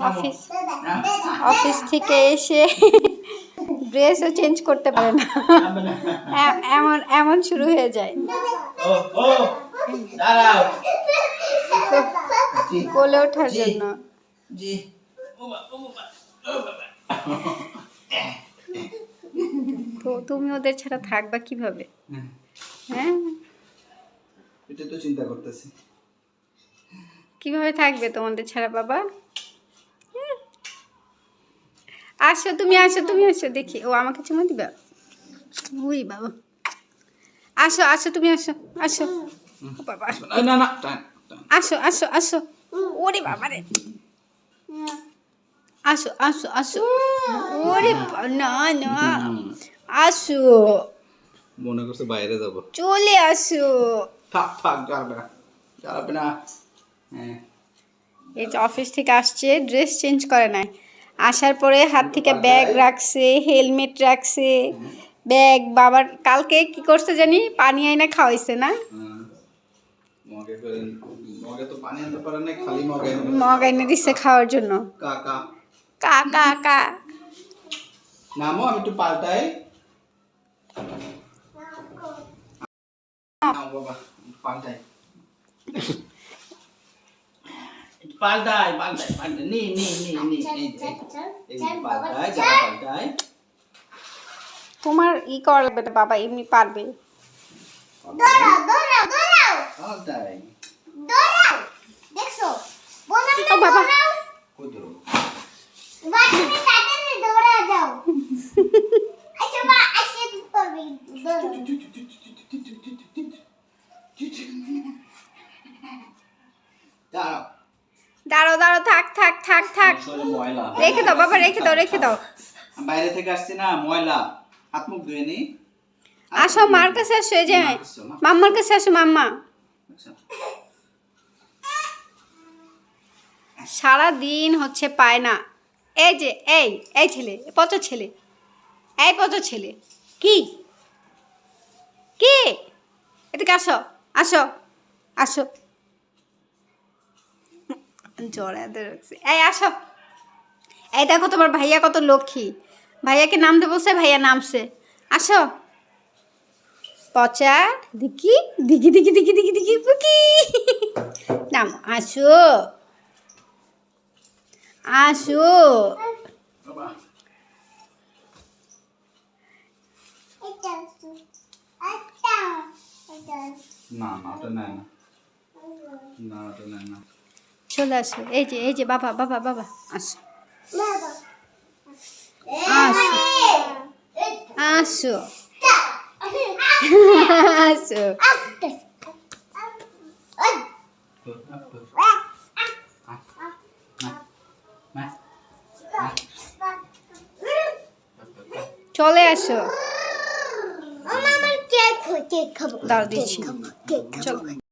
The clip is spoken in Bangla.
অফিস অফিস থেকে এসে ড্রেসও চেঞ্জ করতে পারে না। এমন এমন শুরু হয়ে যায়। কোলে ওঠার জন্য। তো তুমি ওদের ছাড়া থাকবা কীভাবে? হ্যাঁ। এটা তো চিন্তা করতেছি। কীভাবে থাকবে তোমাদের ছাড়া বাবা। আসো তুমি আসো তুমি আসো দেখি। ও আমাকে চুমা দিবা? উই বাবা। আসো আসো তুমি আসো আসো। বাবা। আসো। আসো আসো ওরে বাবা রে। আসো আসো আসো। ওরে না না। আসো। মনে করছে বাইরে যাব। চলে আসো। থাক থাক যাবে না। যাবে না। এই যে অফিস থেকে আসছে ড্রেস চেঞ্জ করে নাই। আসার পরে হাত থেকে ব্যাগ রাখছে হেলমেট রাখছে ব্যাগ বাবার কালকে কি করছে জানি? পানি আইনা খাওয়াইছে না? হ্যাঁ। মগে দিচ্ছে খাওয়ার জন্য। কাকা। কা কা কা। নামো আমি একটু পাল্টাই। বাবা পাল্টাই। পাল্টাই পাল্টাই পাল্টাই নি নি নি নি এই পাল্টাই জামা পাল্টাই তোমার ই করা লাগবে না বাবা এমনি পারবে। দৌড়াও দৌড়াও দৌড়াও। পাল্টাই দৌড়াও। দেখছ? বললাম না ও বাবা। দৌড়াও কই ধরো তাড়াতাড়ি দৌড়া যাও। আচ্ছা মা দাঁড়াও। দাঁড়ো দাঁড়ো থাক থাক থাক থাক। রেখে দাও বাবা রেখে দাও রেখে দাও। বাইরে থেকে আসছি না ময়লা। হাত মুখ ধুয়ে নি। আসো মার কাছে আসো এই যে। মাম্মার কাছে আসো মাম্মা। সারা দিন হচ্ছে পায় না। এই যে এই এই ছেলে পচা ছেলে। এই পচা ছেলে। কি? কি? এদিকে আসো আসো আসো। জড়াতে রাখছি এই, আসো। এই দেখো তোমার ভাইয়া কত লক্ষ্মী। ভাইয়াকে নাম নামতে বলছে, ভাইয়া নামছে। আসো। পচা, দিকি দিকি দিকি দিকি দিকি পুকি। নাম, আসো। আসো। না না না। না না। চলে আসো এই যে এই যে বাবা বাবা বাবা আসো বাবা আসো আসো আসো আস্তে ওই তো, আপ, তো, আপ, না, না, চলে আসো আমার কেক কেক খাব দাঁড়া দিচ্ছি কেক খাব চলো